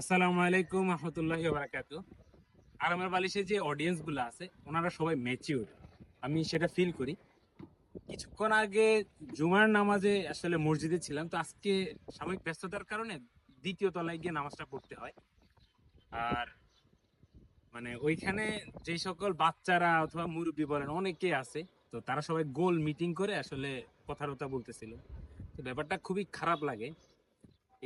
আসসালামু আলাইকুম রহমতুল্লাহ বারাকাত আর আমার বালিশের যে অডিয়েন্সগুলো আছে, ওনারা সবাই ম্যাচিউর আমি সেটা ফিল করি। কিছুক্ষণ আগে জুমার নামাজে আসলে মসজিদে ছিলাম, তো আজকে সাময়িক ব্যস্ততার কারণে দ্বিতীয় তলায় গিয়ে নামাজটা পড়তে হয়। আর মানে ওইখানে যে সকল বাচ্চারা অথবা মুরব্বী বলেন, অনেকে আছে, তো তারা সবাই গোল মিটিং করে আসলে কথা টথা বলতেছিল। তো ব্যাপারটা খুবই খারাপ লাগে।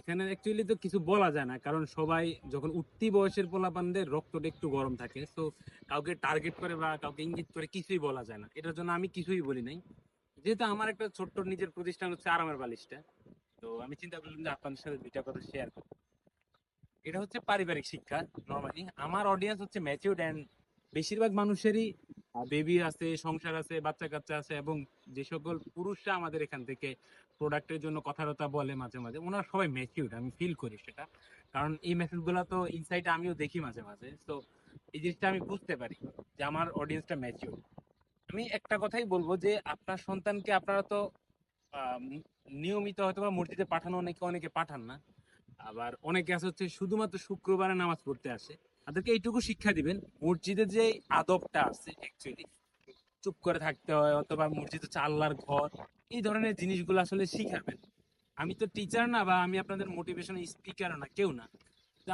এখানে অ্যাকচুয়ালি তো কিছু বলা যায় না, কারণ সবাই যখন উঠতি বয়সের পোলাপানদের রক্তটা একটু গরম থাকে তো কাউকে টার্গেট করে বা কাউকে ইঙ্গিত করে কিছুই বলা যায় না। এটার জন্য আমি কিছুই বলি নাই। যেহেতু আমার একটা ছোট্ট নিজের প্রতিষ্ঠান হচ্ছে আরামের বালিশটা, তো আমি চিন্তা করলাম যে আপনাদের সাথে দুইটা কথা শেয়ার করব। এটা হচ্ছে পারিবারিক শিক্ষা নর্মালি আমার অডিয়েন্স হচ্ছে ম্যাচিউড অ্যান্ড বেশিরভাগ মানুষেরই বেবি আছে, সংসার আছে বাচ্চা কাচ্চা আছে এবং যে সকল পুরুষরা আমাদের এখান থেকে প্রোডাক্টের জন্য কথাবার্তা বলে মাঝে মাঝে, ওনারা সবাই ম্যাচিউর আমি ফিল করি সেটা। কারণ এই মেসেজগুলো তো ইনসাইটে আমিও দেখি মাঝে মাঝে। তো এই জিনিসটা আমি বুঝতে পারি যে আমার অডিয়েন্সটা ম্যাচিউড আমি একটা কথাই বলব যে আপনার সন্তানকে আপনারা তো নিয়মিত হয়তো বা মসজিদে পাঠানো অনেকে অনেকে পাঠান না। আবার অনেকে আছে হচ্ছে শুধুমাত্র শুক্রবারে নামাজ পড়তে আসে। তাদেরকে এইটুকু শিক্ষা দিবেন, মসজিদে যে আদবটা আছে অ্যাকচুয়ালি চুপ করে থাকতে হয় অথবা মসজিদ হচ্ছে আল্লাহর ঘর, এই ধরনের জিনিসগুলো আসলে শিখাবেন। আমি তো টিচার না বা আমি আপনাদের মোটিভেশন স্পিকার না, কেউ না।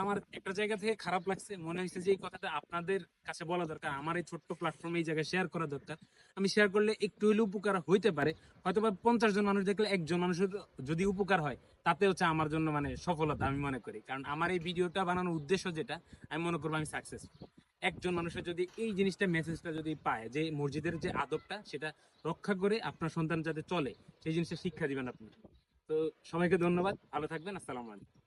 আমার একটা জায়গা থেকে খারাপ লাগছে, মনে হয়েছে যে এই কথাটা আপনাদের কাছে বলা দরকার, আমার এই ছোট্ট প্ল্যাটফর্মে এই জায়গায় শেয়ার করা দরকার। আমি শেয়ার করলে একটু হইলে উপকার হইতে পারে হয়তো বা পঞ্চাশ জন মানুষ দেখলে একজন মানুষের যদি উপকার হয়, তাতে হচ্ছে আমার জন্য মানে সফলতা আমি মনে করি। কারণ আমার এই ভিডিওটা বানানোর উদ্দেশ্য যেটা, আমি মনে করব আমি সাকসেসফুল একজন মানুষের যদি এই জিনিসটা মেসেজটা যদি পায়, যে মসজিদের যে আদবটা, সেটা রক্ষা করে আপনার সন্তান যাতে চলে, সেই জিনিসটা শিক্ষা দিবেন আপনি। তো সবাইকে ধন্যবাদ, ভালো থাকবেন, আসসালামু আলাইকুম।